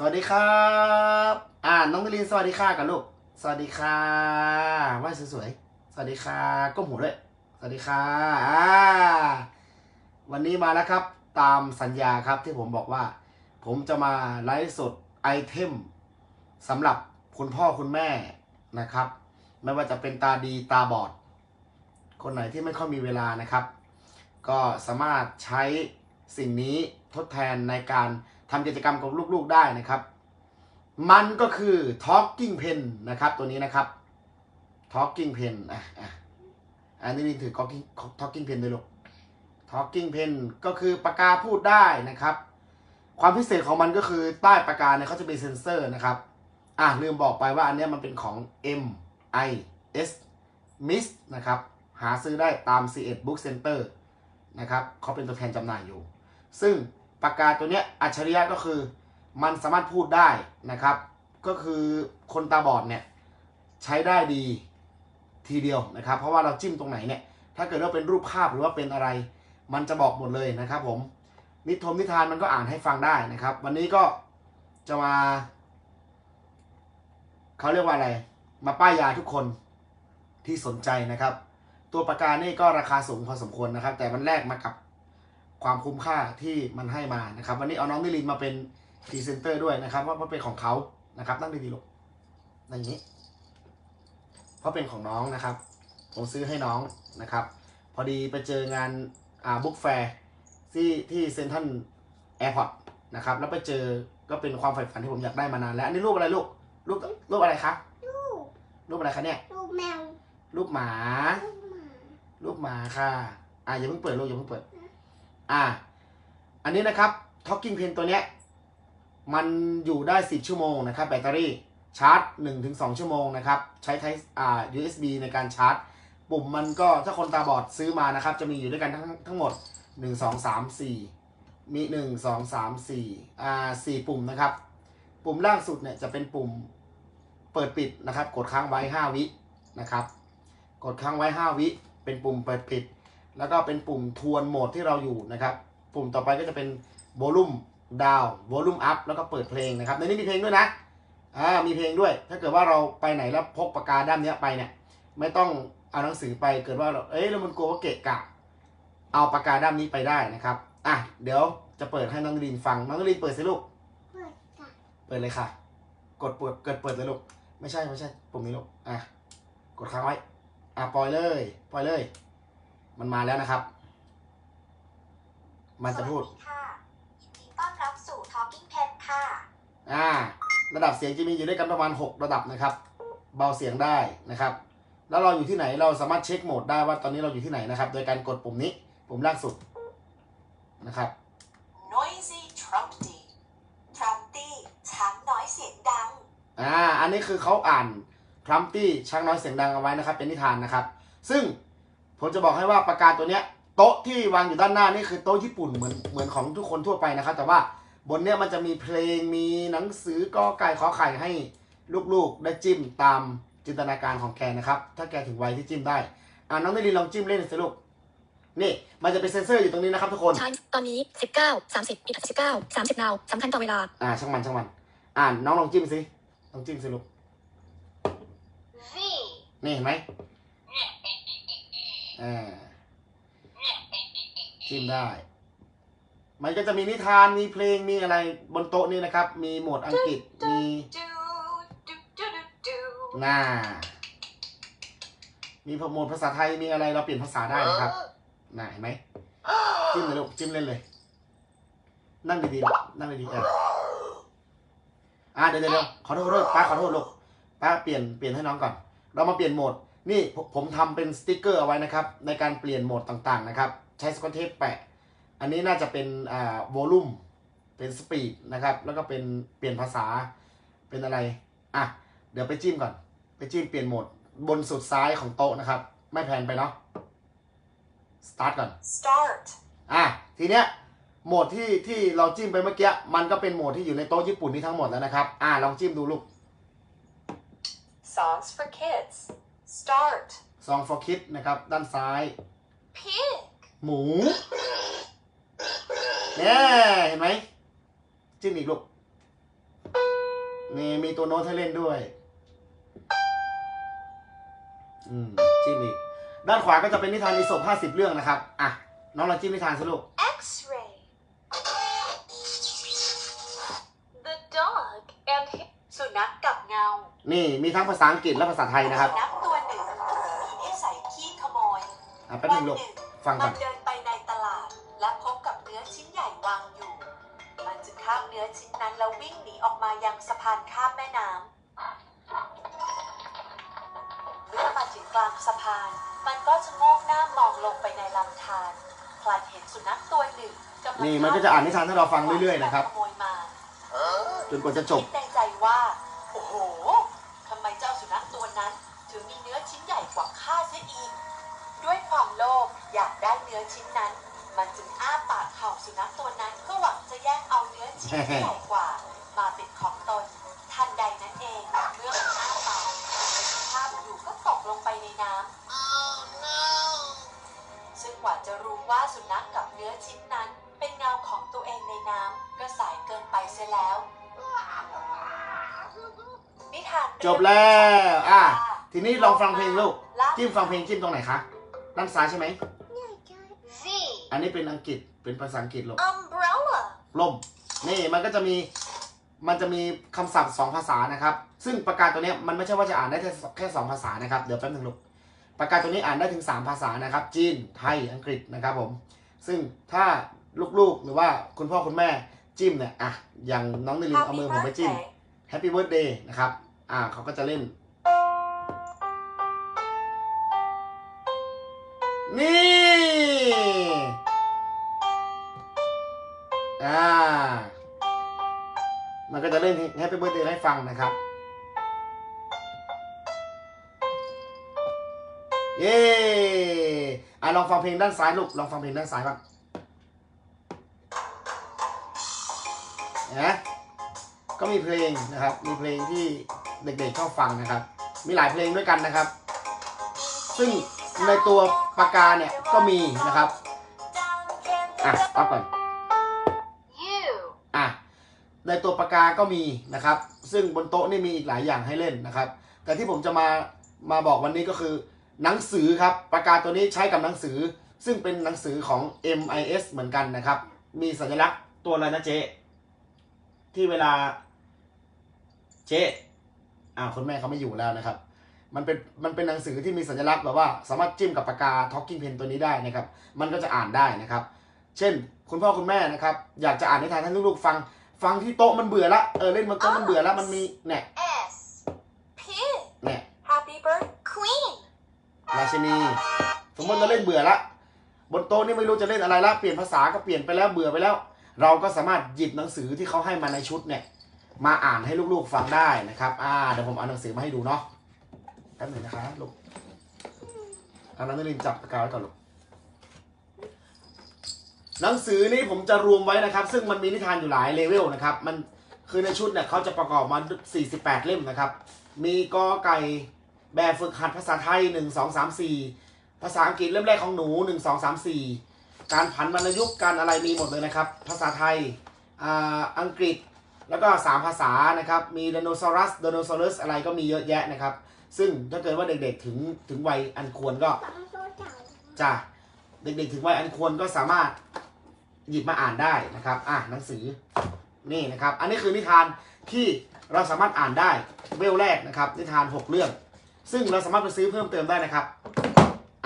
สวัสดีครับ อ่าน้องมิลินสวัสดีค่ะกับลูก สวัสดีค่ะไหว้สวยๆ สวัสดีค่ะก้มหัวด้วย สวัสดีค่ะ อ่า วันนี้มาแล้วครับ ตามสัญญาครับที่ผมบอกว่า ผมจะมาไลฟ์สดไอเทมสำหรับคุณพ่อคุณแม่นะครับ ไม่ว่าจะเป็นตาดีตาบอด คนไหนที่ไม่ค่อยมีเวลานะครับ ก็สามารถใช้สิ่งนี้ทดแทนในการ ทำกิจกรรมกับลูกๆได้นะครับ มันก็คือ talking pen นะครับ ตัวนี้นะครับ talking pen อะอะอันนี้นี่ถือ talking talking pen ด้วยลูก talking pen ก็คือปากกาพูดได้นะครับ ความพิเศษของมันก็คือใต้ปากกาเนี่ยเขาจะมีเซ็นเซอร์นะครับ อะลืมบอกไปว่าอันนี้มันเป็นของ M I S MIS นะครับ หาซื้อได้ตาม C1 Book Center นะครับเขาเป็นตัวแทนจำหน่ายอยู่ ซึ่ง ปากกาตัวเนี้ยอัจฉริยะก็คือมันสามารถพูดได้นะครับ ก็คือคนตาบอดเนี่ยใช้ได้ดีทีเดียวนะครับ เพราะว่าเราจิ้มตรงไหนเนี่ยถ้าเกิดว่าเป็นรูปภาพหรือว่าเป็นอะไร มันจะบอกหมดเลยนะครับ ผมนิทมนิทานมันก็อ่านให้ฟังได้นะครับ วันนี้ก็จะมาเขาเรียกว่าอะไร มาป้ายยาทุกคนที่สนใจนะครับ ตัวปากกานี่ก็ราคาสูงพอสมควรนะครับ แต่มันแลกมากับ ความคุ้มค่าที่มันให้มานะครับ วันนี้เอาน้องนิลินมาเป็นพรีเซนเตอร์ด้วยนะครับว่าเพราะเป็นของเขานะครับนั่งดีๆลูกอย่างนี้เพราะเป็นของน้องนะครับ ผมซื้อให้น้องนะครับ พอดีไปเจองานอ่าบุ๊กแฟร์ที่ที่เซนทันแอร์พอร์ตนะครับ แล้วไปเจอก็เป็นความใฝ่ฝันที่ผมอยากได้มานานแล้วอันนี้รูปอะไรลูกรูปรูปอะไรคะลูกรูปอะไรคะเนี่ยลูกแมวรูปหมาลูกหมารูปหมาค่ะอ่าอย่าเพิ่งเปิดลูกอย่าเพิ่งเปิด อ่า อันนี้นะครับ Talking Pen ตัวเนี้ยมันอยู่ได้ 10 ชั่วโมงนะครับ แบตเตอรี่ชาร์จ 1-2 ชั่วโมงนะครับ ใช้ไทอ่า USB ในการชาร์จ ปุ่มมันก็ถ้าคนตาบอดซื้อมานะครับ จะมีอยู่ด้วยกันทั้งทั้งหมด 1 2 3 4 มี 1 2 3 4อ่า4ปุ่มนะครับ ปุ่มล่างสุดเนี่ยจะเป็นปุ่มเปิดปิดนะครับ กดค้างไว้ 5 วินะครับ กดค้างไว้ 5 วิ เป็นปุ่มเปิดปิด แล้วก็เป็นปุ่มทวนโหมดที่เราอยู่นะครับ ปุ่มต่อไปก็จะเป็นโวลูมดาวโวลูมอัพแล้วก็เปิดเพลงนะครับ ในนี้มีเพลงด้วยนะอ่ามีเพลงด้วย ถ้าเกิดว่าเราไปไหนแล้วพกปากกาด้ามเนี้ยไปเนี่ยไม่ต้องเอาหนังสือไปเกิดว่าเราเอ้ยแล้วมันกลัวว่าเกะกะ เอาปากกาด้ามนี้ไปได้นะครับอะเดี๋ยวจะเปิดให้น้องนรินฟังน้องนรินเปิดสิลูกเปิดจ้ะเปิดเลยค่ะ กดเปิดเกิดเปิดเลยลูกไม่ใช่ไม่ใช่ปุ่มนี้ลูกอะกดค้างไว้อะปล่อยเลย ปล่อยเลย มันมาแล้วนะครับ มันจะพูดสวัสดีค่ะยินดีต้อนรับสู่ Talking Pet ค่ะ อ่า ระดับเสียงจะมีอยู่ด้วยกันประมาณ 6 ระดับนะครับ เบาเสียงได้นะครับ แล้วเราอยู่ที่ไหนเราสามารถเช็คโหมดได้ว่าตอนนี้เราอยู่ที่ไหนนะครับ โดยการกดปุ่มนี้ปุ่มล่างสุดนะครับ Noisy Trumpty Trumpty ช้างน้อยเสียงดัง อ่า อันนี้คือเขาอ่านทรัมตี้ช้างน้อยเสียงดังเอาไว้นะครับ เป็นนิทานนะครับ ซึ่ง ผมจะบอกให้ว่าปากกาตัวเนี้ยโต๊ะที่วางอยู่ด้านหน้านี่คือโต๊ะญี่ปุ่นเหมือนเหมือนของทุกคนทั่วไปนะครับ แต่ว่าบนเนี้ยมันจะมีเพลงมีหนังสือกอไก่ขอไข่ให้ลูกๆ ได้จิ้มตามจินตนาการของแกนะครับ ถ้าแกถึงวัยที่จิ้มได้อ่าน้องนิลินลองจิ้มเล่นสิลูกนี่ มันจะเป็นเซ็นเซอร์อยู่ตรงนี้นะครับทุกคนใช้ตอนนี้ 19 30อีก19 30นาวสำคัญต่อเวลา อ่าช่างมันช่างมัน อ่านน้องลองจิ้มสิลองจิ้มสิลูก V นี่เห็นไหม อ่าจิ้มได้ มันก็จะมีนิทานมีเพลงมีอะไรบนโต๊ะนี้นะครับ มีโหมดอังกฤษมีหน้า มีโหมดภาษาไทยมีอะไรเราเปลี่ยนภาษาได้นะครับน่าเห็นไหมจิ้มเลยลูกจิ้มเล่นเลย นั่งดีๆนั่งดีๆอะอะเดี๋ยวเดี๋ยวเดี๋ยวขอโทษขอโทษป้าขอโทษลูกป้าเปลี่ยนเปลี่ยนให้น้องก่อน เรามาเปลี่ยนโหมด นี่ผมผมทำเป็นสติกเกอร์เอาไว้นะครับ ในการเปลี่ยนโหมดต่างๆนะครับ ใช้สกอตเทปแปะ อันนี้น่าจะเป็นอ่าโวลูมเป็นสปีดนะครับ แล้วก็เป็นเปลี่ยนภาษาเป็นอะไร อะ เดี๋ยวไปจิ้มก่อน ไปจิ้มเปลี่ยนโหมดบนสุดซ้ายของโต๊ะนะครับ ไม่แพนไปเนาะสตาร์ทก่อน Start อะ ทีเนี้ยโหมดที่ที่เราจิ้มไปเมื่อกี้ มันก็เป็นโหมดที่อยู่ในโต๊ะญี่ปุ่นนี้ทั้งหมดแล้วนะครับ อะลองจิ้มดูลูก Songs for Kids Start Song for Kids นะครับ ด้านซ้าย Pig หมูเนี่ยเห็นไหมจิ้มอีกลูกนี่มีตัวโน้ตให้เล่นด้วย อืมจิ้มอีก ด้านขวาก็จะเป็นนิทานอีสบห้าสิบเรื่องนะครับ อะ น้องเราจิ้มนิทานสรุป X-ray The dog and his สุนัขกับเงา นี่มีทั้งภาษาอังกฤษและภาษาไทยนะครับ สุนัข อะแป๊บนึงลูกฟังก่มัอนนเดินไปในตลาด และพบกับเนื้อชิ้นใหญ่วางอยู่ มันจึงคาบเนื้อชิ้นนั้นแล้ววิ่งหนีออกมายังสะพานข้ามแม่น้ำเมื่อมาถึงกลางสะพาน มันก็ชะโงกหน้ามองลงไปในลำธารพลันเห็นสุนัขตัวหนึ่งกำลังนี่มันก็จะอ่านนิทานให้เราฟังเรื่อยๆนะครับ ขโมยมา จนกว่าจะจบ คิดในใจว่า โอ้โห โลภอยากได้เนื้อชิ้นนั้น มันจึงอ้าปากเห่าสุนัขตัวนั้นเพื่อหวังจะแย่งเอาเนื้อชิ้นที่ใหญ่กว่า มาเป็นของตนทันใดนั้นเองเมื่อมันอ้าปากเนื้อที่คาบอยู่ก็ตกลงไปในน้ำซึ่งกว่าจะรู้ว่าสุนัขกับเนื้อชิ้นนั้น เป็นเงาของตัวเองในน้ำก็สายเกินไปเสียแล้วนิทานเรื่องจบแล้ว อะ ทีนี้ลองฟังเพลงลูกลาบจิ้มฟังเพลงจิ้มตรงไหนคะ ด้านซ้ายใช่ไหม Z อันนี้เป็นอังกฤษ เป็นภาษาอังกฤษลูก umbrella ล่ม นี่มันก็จะมี มันจะมีคำศัพท์สองภาษานะครับ ซึ่งปากกาตัวเนี้ยมันไม่ใช่ว่าจะอ่านได้แค่แค่สองภาษานะครับ เดี๋ยวแป๊บนึงลูก ปากกาตัวนี้อ่านได้ถึงสามภาษานะครับ จีน ไทย อังกฤษนะครับผม ซึ่งถ้าลูกๆ หรือว่าคุณพ่อคุณแม่จิ้มเนี่ย อะ อย่างน้องนิลินเอามือผมไปจิ้ม Happy Birthday นะครับ อ่าเขาก็จะเล่น นี่อ่ามันก็จะเล่น Happy Birthday ให้ฟังนะครับ เย้อะลองฟังเพลงด้านซ้ายลูก ลองฟังเพลงด้านซ้ายก่อนนไหมก็มีเพลงนะครับ มีเพลงที่เด็กๆชอบฟังนะครับ มีหลายเพลงด้วยกันนะครับ ซึ่งในตัว ปากกาเนี่ยก็มีนะครับ อะเอาก่อนอะในตัวปากกาก็มีนะครับ ซึ่งบนโต๊ะนี่มีอีกหลายอย่างให้เล่นนะครับ แต่ที่ผมจะมามาบอกวันนี้ก็คือ หนังสือครับปากกาตัวนี้ใช้กับหนังสือ ซึ่งเป็นหนังสือของ MIS เหมือนกันนะครับ มีสัญลักษณ์ตัวอะไรนะเจ๊ที่เวลา เจ๊อ้าวคุณแม่เขาไม่อยู่แล้วนะครับ มันเป็นมันเป็นหนังสือที่มีสัญลักษณ์แบบว่าสามารถจิ้มกับปากกา Talking Pen ตัวนี้ได้นะครับ มันก็จะอ่านได้นะครับ เช่น คุณพ่อคุณแม่นะครับ อยากจะอ่านนิทานให้ลูกๆฟัง ฟังที่โต๊ะมันเบื่อละเออเล่นบนโต๊ะมันเบื่อละมันมีเนี่ย S Pig เนี่ย Happy Bird Queen ราชินี สมมติเราเล่นเบื่อละบนโต๊ะนี่ไม่รู้จะเล่นอะไรละเปลี่ยนภาษาก็เปลี่ยนไปแล้วเบื่อไปแล้ว เราก็สามารถหยิบหนังสือที่เขาให้มาในชุดเนี่ยมาอ่านให้ลูกๆฟังได้นะครับ อ่าเดี๋ยวผมเอาหนังสือมาให้ดูเนาะ แป๊บหนึงนะคะลูกเอาน้องนลินจับปากกาไว้ก่อนลูกหนังสือนี้ผมจะรวมไว้นะครับ ซึ่งมันมีนิทานอยู่หลายเลเวลนะครับ มันคือในชุดเนี่ยเขาจะประกอบมา 48 เล่มนะครับ มีกอไก่แบบฝึกหัดภาษาไทย 1 2 3 4 ภาษาอังกฤษเล่มแรกของหนู 1 2 3 4 การผันวรรณยุกต์การอะไรมีหมดเลยนะครับ ภาษาไทยอ่าอังกฤษแล้วก็ 3 ภาษานะครับ มีไดโนเสาร์สไดโนเสาร์สอะไรก็มีเยอะแยะนะครับ ซึ่งถ้าเกิดว่าเด็กๆถึงถึงวัยอันควรก็จ้ะเด็กๆ ถึงวัยอันควรก็สามารถหยิบมาอ่านได้นะครับ อะหนังสือนี่นะครับ อันนี้คือนิทานที่เราสามารถอ่านได้เวลแรกนะครับ นิทาน 6 เรื่อง ซึ่งเราสามารถไปซื้อเพิ่มเติมได้นะครับ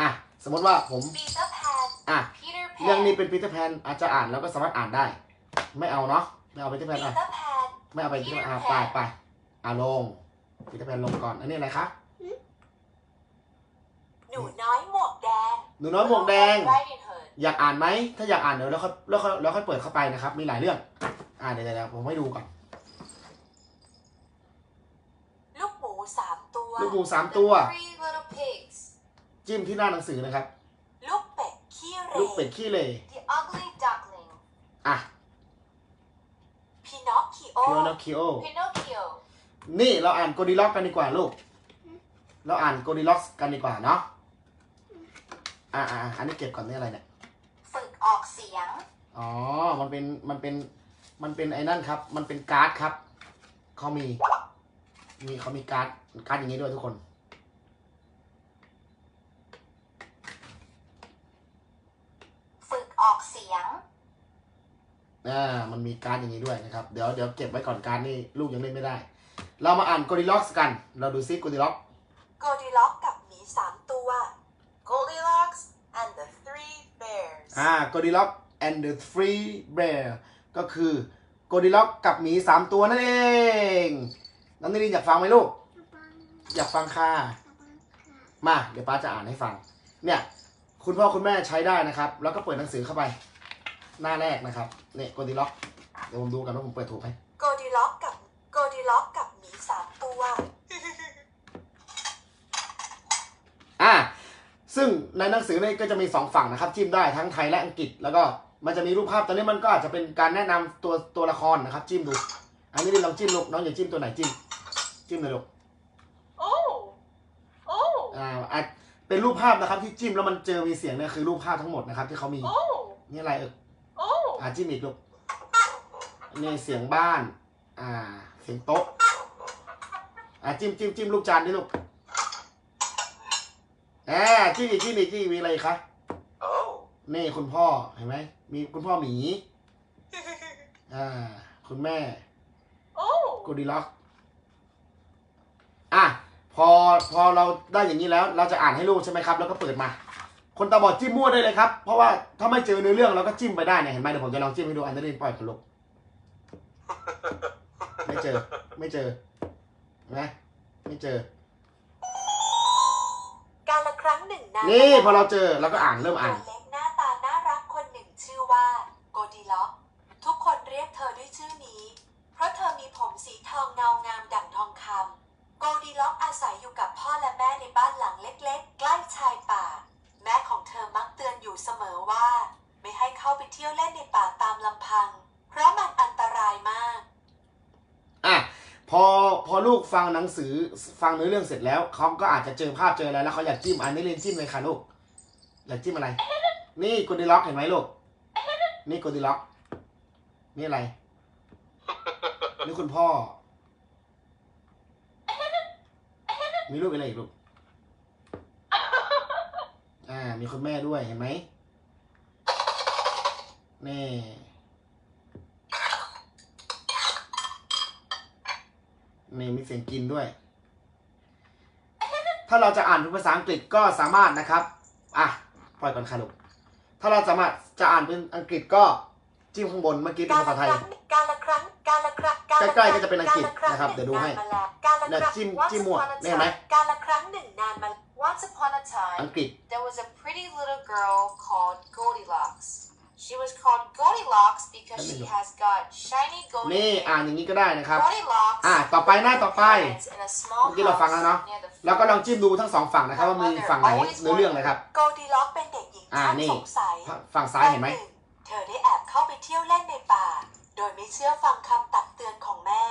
อะสมมติว่าผม Peter Pan อะ Peter เรื่อง Pan นี้เป็นปีเตอร์แพนอาจจะอ่านแล้วก็สามารถอ่านได้ ไม่เอาเนาะไม่เอาปีเตอร์แพนอะ Peter Pan ไม่เอาไปที่อ่าไปไปอ่าลง ปีเตอร์แพนลงก่อน อันนี้อะไรคะหนูน้อยหมวกแดงหนูน้อยหมวกแดง Riding Hood อยากอ่านไหม ถ้าอยากอ่านเดี๋ยวแล้วค่อยแล้วค่อยแล้วค่อยเปิดเข้าไปนะครับ มีหลายเรื่อง อ่าเดี๋ยวเดี๋ยวเดี๋ยวผมให้ดูก่อน ลูกหมูสามตัว ลูกหมูสามตัว The Three Little Pigs จิ้มที่หน้าหนังสือนะครับ ลูกเป็ดขี้เหร่ลูกเป็ดขี้เหร่ The Ugly Duckling อะ พินอคคิโอพิโอโนคิโอ Pinocchio นี่เราอ่านโกดิล็อกกันดีกว่าลูก เราอ่านโกดิล็อกกันดีกว่าเนาะ อ่าอ่าอันนี้เก็บก่อนนี่อะไรเนี่ย ฝึกออกเสียง อ๋อ มันเป็น มันเป็น มันเป็นไอ้นั่นครับ มันเป็นการ์ดครับ เขามี มีเขามีการ์ด การ์ดอย่างนี้ด้วยทุกคน ฝึกออกเสียงอ่ามันมีการ์ดอย่างนี้ด้วยนะครับ เดี๋ยว เดี๋ยวเก็บไว้ก่อนการ์ดนี่ลูกยังเล่นไม่ได้ เรามาอ่าน Goldilocks กัน เราดูซิ Goldilocks โกดิล็อกกับหมีสามตัว Goldilocks and the three bears อ่า Goldilocks and the three bear ก็คือ Goldilocks กับหมีสามตัวนั่นเอง น้องนิรินอยากฟังไหมลูก อยากฟังค่ะ มา เดี๋ยวป้าจะอ่านให้ฟัง เนี่ย คุณพ่อคุณแม่ใช้ได้นะครับ แล้วก็เปิดหนังสือเข้าไป หน้าแรกนะครับ เนี่ย Goldilocks เดี๋ยวผมดูกันว่าผมเปิดถูกไหมโกดิล็อกกับโกดิล็อกกับหมีสามตัว อ่า ซึ่ง ในหนังสือเนี่ยก็จะมีสองฝั่งนะครับ จิ้มได้ทั้งไทยและอังกฤษ แล้วก็มันจะมีรูปภาพตอนนี้มันก็อาจจะเป็นการแนะนำตัวตัวละครนะครับ จิ้มดู อันนี้ลองจิ้มลูกน้องอย่าจิ้มตัวไหนจิ้มจิ้มเลยลูกโอ้โอ้อ่าอาจเป็นรูปภาพนะครับ ที่จิ้มแล้วมันเจอมีเสียงเนี่ยคือรูปภาพทั้งหมดนะครับ ที่เขามีโอ้นี่อะไรเออโอ้อ่าจิ้มอีกลูกนี่เสียงบ้าน อ่า เสียงโต๊ะอ่าจิ้มจิ้มจิ้มลูกจานดิลูก อ่าจิ้มอีกจิ้มอีกจิ้มอีกมีอะไรอีกคะ Oh. นี่คุณพ่อเห็นไหมมีคุณพ่อหมีอ่าคุณแม่โอ้กูดีล็อกอะพอพอเราได้อย่างนี้แล้ว เราจะอ่านให้ลูกใช่ไหมครับ แล้วก็เปิดมา คนตาบอดจิ้มมั่วได้เลยครับ เพราะว่าถ้าไม่เจอเนื้อเรื่องเราก็จิ้มไปได้เนี่ยเห็นไหมเดี๋ยวผมจะลองจิ้มให้ดูอันนี้ปล่อยกันลูกไม่เจอ ไม่เจอเห็นไหมไม่เจอ หนึ่งนานนี่พอเราเจอเราก็อ่านเริ่มอ่าน ตัวเล็กหน้าตาน่ารักคนหนึ่งชื่อว่าโกดิล็อก ทุกคนเรียกเธอด้วยชื่อนี้ เพราะเธอมีผมสีทองเงางามดั่งทองคำโกดิล็อกอาศัยอยู่กับพ่อและแม่ในบ้านหลังเล็กๆ ใกล้ชายป่า แม่ของเธอมักเตือนอยู่เสมอว่า ไม่ให้เข้าไปเที่ยวเล่นในป่าตามลำพัง เพราะมันอันตรายมาก อะพอพอลูก ฟังหนังสือฟังเนื้อเรื่องเสร็จแล้วเขาก็อาจจะเจอภาพเจออะไรแล้วเขาอยากจิ้มอันนี้เรียนจิ้มเลยค่ะลูกอยากจิ้มอะไร นี่กูดีล็อกเห็นไหมลูก นี่กูดีล็อก นี่อะไร นี่คุณพ่อ มีลูกอะไรอีกลูก อ่า มีคุณแม่ด้วยเห็นไหมนี่ นี่มีเสียงกินด้วย ถ้าเราจะอ่านเป็นภาษาอังกฤษก็สามารถนะครับ อะ ปล่อยก่อนค่ะลูก ถ้าเราสามารถจะอ่านเป็นอังกฤษก็จิ้มข้างบนเมื่อกี้เป็นการภาละษาไทคยรั้งการละครั้งการละครั้งใกล้ๆก็จะเป็นอังกฤษนะครับ เดี๋ยวดูให้การละแล้วครั้งจิ้ม Once จิ้มมั่ว upon a เนี่ยเห็นไหม time การละครั้งหนึ่งนานมา Once upon a อั time งกฤษ There was a pretty little girl called Goldilocks. She was called Goldilocks because she has got shiny นี่ golden อ่าน hair. อย่างนี้ก็ได้นะครับ Goldilocks อะต่อไปหน้าต่อไป lives in a small เมื่อกี้เราฟังแล้วเนาะ house near the แล้วก็ลองจิ้มดูทั้งสองฝั่งนะครับว่ามีฝั่งไหนเนื้อเรื่องเลยครับโกดีล็อกเป็นเด็กหญิงอ่าช่างนี่สงสัยฝั่งซ้ายเห็นไหมวันงเธอได้แอบเข้าไปเที่ยวเล่นในป่า โดยไม่เชื่อฟังคำตักเตือนของแม่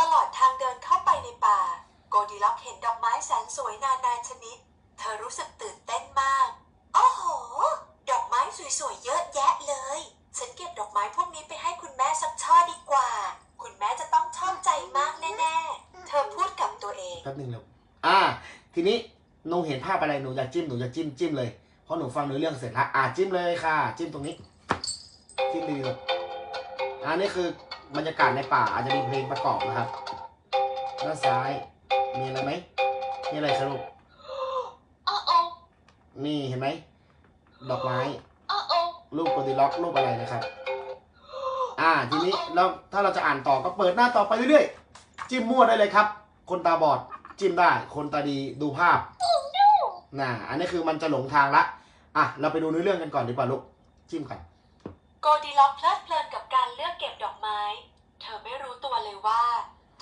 ตลอดทางเดินเข้าไปในป่า โกดีล็อกเห็นดอกไม้แสนสวยนานาชนิด เธอรู้สึกตื่นเต้นมากโอ้โห ดอกไม้สวยๆเยอะแยะเลย ฉันเก็บดอกไม้พวกนี้ไปให้คุณแม่สักช่อดีกว่า คุณแม่จะต้องชอบใจมากแน่ๆ เธอพูดกับตัวเอง แป๊บหนึงลูกอ่า ทีนี้หนูเห็นภาพอะไรหนูอยากจิ้มหนูอยากจิ้มจิ้มเลย เพราะหนูฟังเนื้อเรื่องเสร็จแล้วอ่าจิ้มเลยค่ะ จิ้มตรงนี้ จิ้มดีเลยอ่านี่คือบรรยากาศในป่าอาจจะมีเพลงประกอบนะครับ ด้านซ้าย มีอะไรไหมมีอะไรครับลูก Uh-oh, นี่เห็นไหม ดอกไม้ uh-oh. รูปกดดีล็อกรูปอะไรนะครับ อ่าทีนี้เราถ้าเราจะอ่านต่อก็เปิดหน้าต่อไปเรื่อยๆ จิ้มมั่วได้เลยครับ คนตาบอดจิ้มได้ คนตาดีดูภาพน่ะอันนี้คือมันจะหลงทางละอะเราไปดูเนื้อเรื่องกันก่อนดีกว่าลูกจิ้มก่อนโกดีล็อกเพลิดเพลินกับการเลือกเก็บดอกไม้ เธอไม่รู้ตัวเลยว่า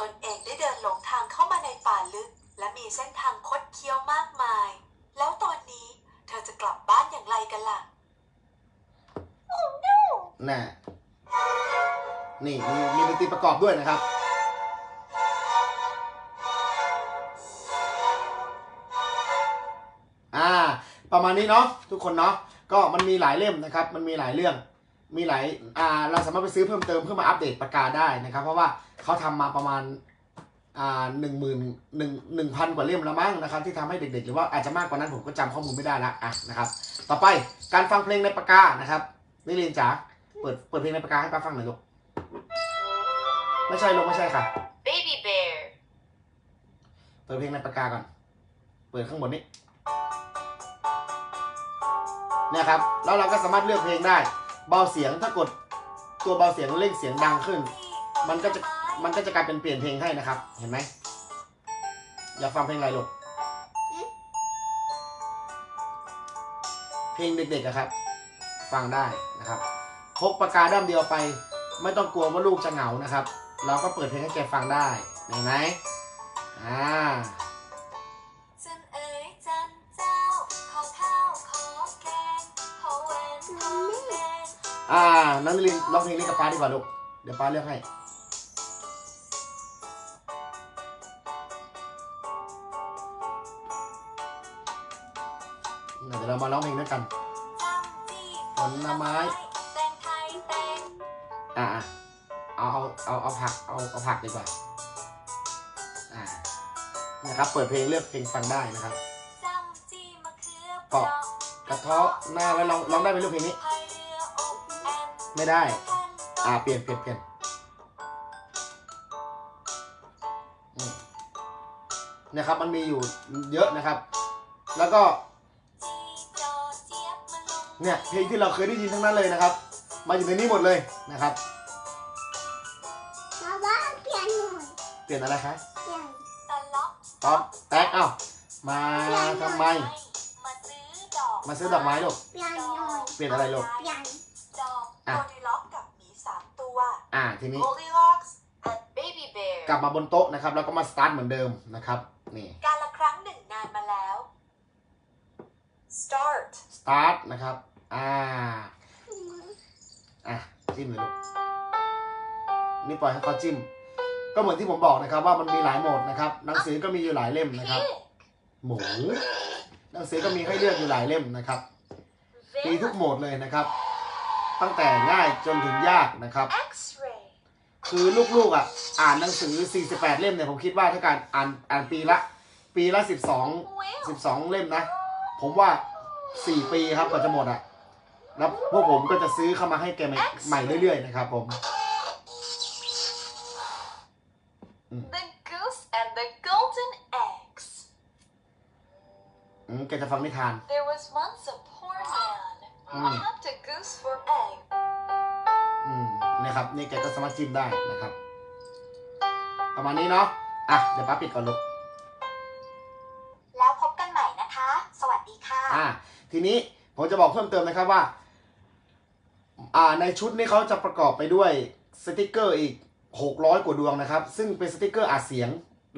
ตนเองได้เดินหลงทางเข้ามาในป่าลึก และมีเส้นทางคดเคี้ยวมากมาย แล้วตอนนี้เธอจะกลับบ้าน อย่างไรกันล่ะน่ะนี่มีมีดนตรีประกอบด้วยนะครับ อ่า ประมาณนี้เนาะทุกคนเนาะก็มันมีหลายเล่มนะครับ มันมีหลายเรื่อง มีหลาย อ่า เราสามารถไปซื้อเพิ่มเติมเพื่อมาอัปเดตปากกาได้นะครับ เพราะว่าเขาทำมาประมาณ หนึ่งหมื่นหนึ่งหนึ่งพันกว่าเล่มแล้วมั้งนะครับที่ทำให้เด็กๆ หรือว่าอาจจะมากกว่านั้นผมก็จำข้อมูลไม่ได้ละอะนะครับ ต่อไปการฟังเพลงในปากกานะครับนิรินทร์จ๋าเปิดเปิดเพลงในปากกาให้ป้าฟังหน่อยลูกไม่ใช่ลูกไม่ใช่ค่ะ Baby bear. เปิดเพลงในปากกาก่อน เปิดข้างบนนี้เนี่ยครับแล้วเราก็สามารถเลือกเพลงได้ เบาเสียงถ้ากดตัวเบาเสียงเร่งเสียงดังขึ้น มันก็จะ มันก็จะกลายเป็นเปลี่ยนเพลงให้นะครับ เห็นไหม อยากฟังเพลงอะไรลูก เพลงเด็กๆอะครับ ฟังได้นะครับ พกปากกาด้ามเดียวไป ไม่ต้องกลัวว่าลูกจะเหงานะครับ เราก็เปิดเพลงให้แกฟังได้ เห็นไหมอ่าจันเอ๋ยจันเจ้าขอข้าวขอแกงขอแหวนขอแดงอ่านันลินร้องเพลงนี้กับป้าดีกว่าลูก เดี๋ยวป้าเลือกให้ เรามาร้องเพลงด้วยกันผลไม้อ่าเอาเอาเอาเอาผักเอาเอาผักดีกว่าอ่านะครับ เปิดเพลงเลือกเพลงฟังได้นะครับเขือเปาะกระเทาะหน้าไว้ลองลองได้ไหมลูกเพลงนี้ ไม่ได้ อ่าเปลี่ยนเปลี่ยนเปลี่ยนนะครับมันมีอยู่เยอะนะครับ แล้วก็ เนี่ยเพลงที่เราเคยได้ยินทั้งนั้นเลยนะครับ มาอยู่ในนี้หมดเลยนะครับมาว่าเปลี่ยนหน่อยเปลี่ยนอะไรคะเปลี่ยนตะล็อกต๊อปแท็กเอ้ามาทำไม มาซื้อดอกมาซื้อดอกไม้ลูกเปลี่ยนหน่อยเปลี่ยนอะไรลูกเปลี่ยนดอกอะโกดิล็อกกับหมีสามตัวอ่าทีนี้ Goldilocks and Baby Bear กลับมาบนโต๊ะนะครับ แล้วก็มาสตาร์ทเหมือนเดิมนะครับนี่ การละครั้งหนึ่งนานมาแล้ว start สตาร์ทนะครับ อ่า อะ จิ้มเลยลูก นี่ปล่อยให้เขาจิ้ม ก็เหมือนที่ผมบอกนะครับว่ามันมีหลายโหมดนะครับ หนังสือก็มีอยู่หลายเล่มนะครับ หมู หนังสือก็มีให้เลือกอยู่หลายเล่มนะครับ มีทุกโหมดเลยนะครับ ตั้งแต่ง่ายจนถึงยากนะครับ X-ray คือลูกๆอะ อ่านหนังสือ 48 เล่มเนี่ยผมคิดว่าถ้าการอ่านอ่านปีละ ปีละ 12 12 เล่มนะ ผมว่า 4ปีครับกว่าจะหมดอะ แล้วพวกผมก็จะซื้อเข้ามาให้แกใหม่ใหม่เรื่อยๆนะครับผม The Goose and the Golden Eggs อืมแกจะฟังนิทาน There was once a poor man who Mm. humped a goose for egg อืมนะครับ นี่แกก็สามารถจิ้มได้นะครับ ประมาณนี้เนาะ อะ เดี๋ยวป้าปิดก่อนลูก ทีนี้ผมจะบอกเพิ่มเติมนะครับว่าอ่าในชุดนี้เขาจะประกอบไปด้วยสติกเกอร์อีก 600 กว่าดวงนะครับ ซึ่งเป็นสติกเกอร์อัดเสียง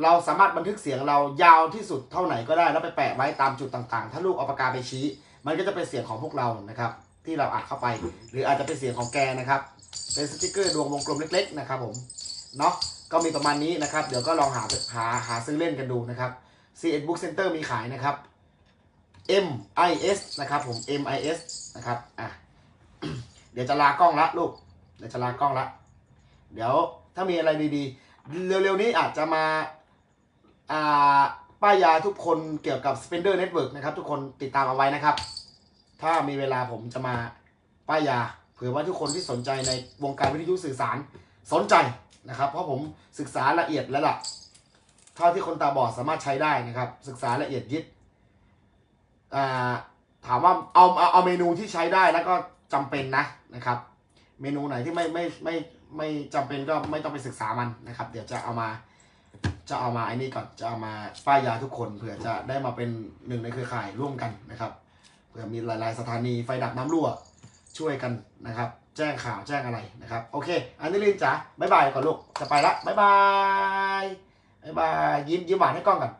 เราสามารถบันทึกเสียงเรายาวที่สุดเท่าไหนก็ได้ แล้วไปแปะไว้ตามจุดต่างๆ ถ้าลูกเอาปากกาไปชี้ มันก็จะเป็นเสียงของพวกเรานะครับ ที่เราอัดเข้าไป หรืออาจจะเป็นเสียงของแกนะครับ เป็นสติกเกอร์ดวงวงกลมเล็ก ๆ นะครับผมเนาะก็มีประมาณนี้นะครับ เดี๋ยวก็ลองหาหาหาซื้อเล่นกันดูนะครับ c 1 Book Center มีขายนะครับ M I S นะครับผม M I S นะครับอะเดี๋ยวจะลากล้องละลูกเดี๋ยวจะลากล้องละเดี๋ยวถ้ามีอะไรดีๆ เร็วๆนี้อาจจะมาอ่าป้ายยาทุกคนเกี่ยวกับ Spender Network นะครับ ทุกคนติดตามเอาไว้นะครับ ถ้ามีเวลาผมจะมาป้ายยาเผื่อว่าทุกคนที่สนใจในวงการวิทยุสื่อสารสนใจนะครับ เพราะผมศึกษาละเอียดแล้วล่ะเท่าที่คนตาบอดสามารถใช้ได้นะครับ ศึกษาละเอียดยิบ ถามว่าเอาเอาเอาเมนูที่ใช้ได้แล้วก็จำเป็นนะนะครับ เมนูไหนที่ไม่ไม่ไม่ไม่จำเป็นก็ไม่ต้องไปศึกษามันนะครับ เดี๋ยวจะเอามาจะเอามาไอ้นี่ก่อนจะเอามาป้ายยาทุกคนเผื่อจะได้มาเป็นหนึ่งในเครือข่ายร่วมกันนะครับเผื่อมีหลาย ๆ สถานีไฟดับน้ำรั่วช่วยกันนะครับ แจ้งข่าวแจ้งอะไรนะครับ โอเค อันนี้ลินจ๋าบ๊ายบายก่อนลูกจะไปละบายบายบายบายยิ้มยิ้มหวานให้กล้องก่อน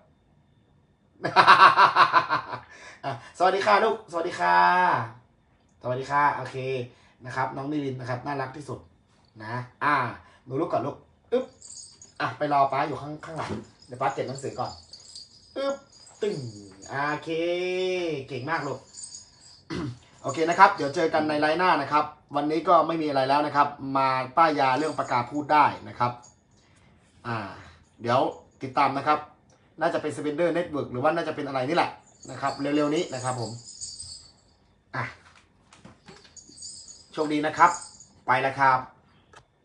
สวัสดีค่ะลูก สวัสดีค่ะ สวัสดีค่ะ โอเค นะครับ น้องนิรินนะครับ น่ารักที่สุดนะ อ่า หนูลูกก่อนลูก อึ๊บ อะ ไปรอป้าอยู่ข้างข้างหลัง เดี๋ยวป้าเก็บหนังสือก่อน อึ๊บ ตึงโอเค เก่งมากลูก โอเคนะครับ เดี๋ยวเจอกันในไลน์หน้านะครับ วันนี้ก็ไม่มีอะไรแล้วนะครับ มาป้ายยาเรื่องประกาศพูดได้นะครับ อ่า เดี๋ยวติดตามนะครับ น่าจะเป็นสเปนเดอร์เน็ตเวิร์กหรือว่าน่าจะเป็นอะไรนี่แหละนะครับ เร็วๆนี้นะครับผมอะโชคดีนะครับ ไปแล้วครับ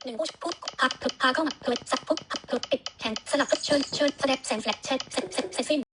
หนึ่งผู้พูดพักถึกพาเข้ามาเพิดสักพุกพักถึกปิดแขนสลับเชิญเชิญแสดงแสงแฟลชเช็ดเสร็จเสร็จเสร็จสิ้น